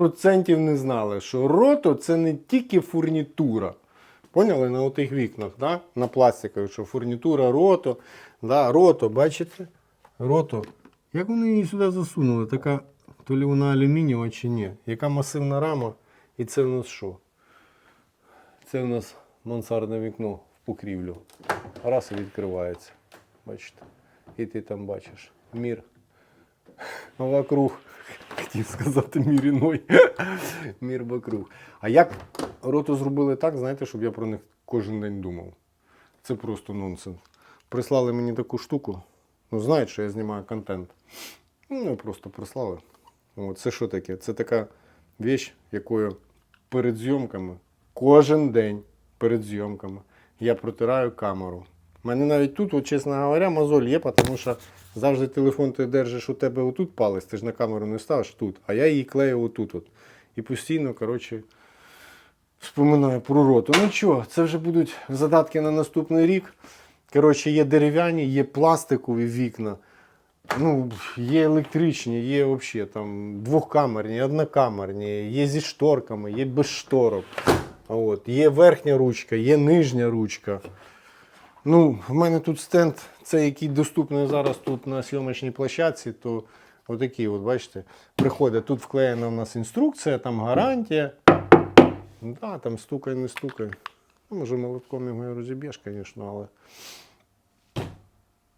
100% не знали, що рото це не тільки фурнітура. Поняли на отих вікнах, да? на пластикових, що фурнітура, рото. Да, рото, бачите? Рото. Як вони її сюди засунули? Така, то лі вона алюмінієва чи ні? Яка масивна рама? І це в нас що? Це в нас мансардне вікно в покрівлю. Раз і відкривається. Бачите? І ти там бачиш мір. Вокруг. Хотів сказати мір іной. Мір вокруг. А як роту зробили так, знаєте, щоб я про них кожен день думав. Це просто нонсенс. Прислали мені таку штуку. Ну, знають, що я знімаю контент. Ну, просто прислали. От, це що таке? Це така віч, якою перед зйомками, кожен день перед зйомками, я протираю камеру. У мене навіть тут, от, чесно говоря, мозоль є, тому що завжди телефон ти держиш у тебе отут палець, ти ж на камеру не ставиш тут, а я її клею отут. От. І постійно, коротше, вспоминаю про роту. Ну що, це вже будуть задатки на наступний рік. Коротше, є дерев'яні, є пластикові вікна. Ну, є електричні, є взагалі там двохкамерні, однокамерні, є зі шторками, є без шторок. От, є верхня ручка, є нижня ручка. Ну, в мене тут стенд, це який доступний зараз тут на зйомочній площадці, то отакий, от бачите, приходить, тут вклеєна у нас інструкція, там гарантія. Да, там стукай, не стукай. Ну, може, молотком його і розіб'єш, звісно, але.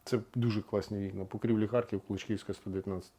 Це дуже класні вікна. Покрівлі Харків, Кличківська 119.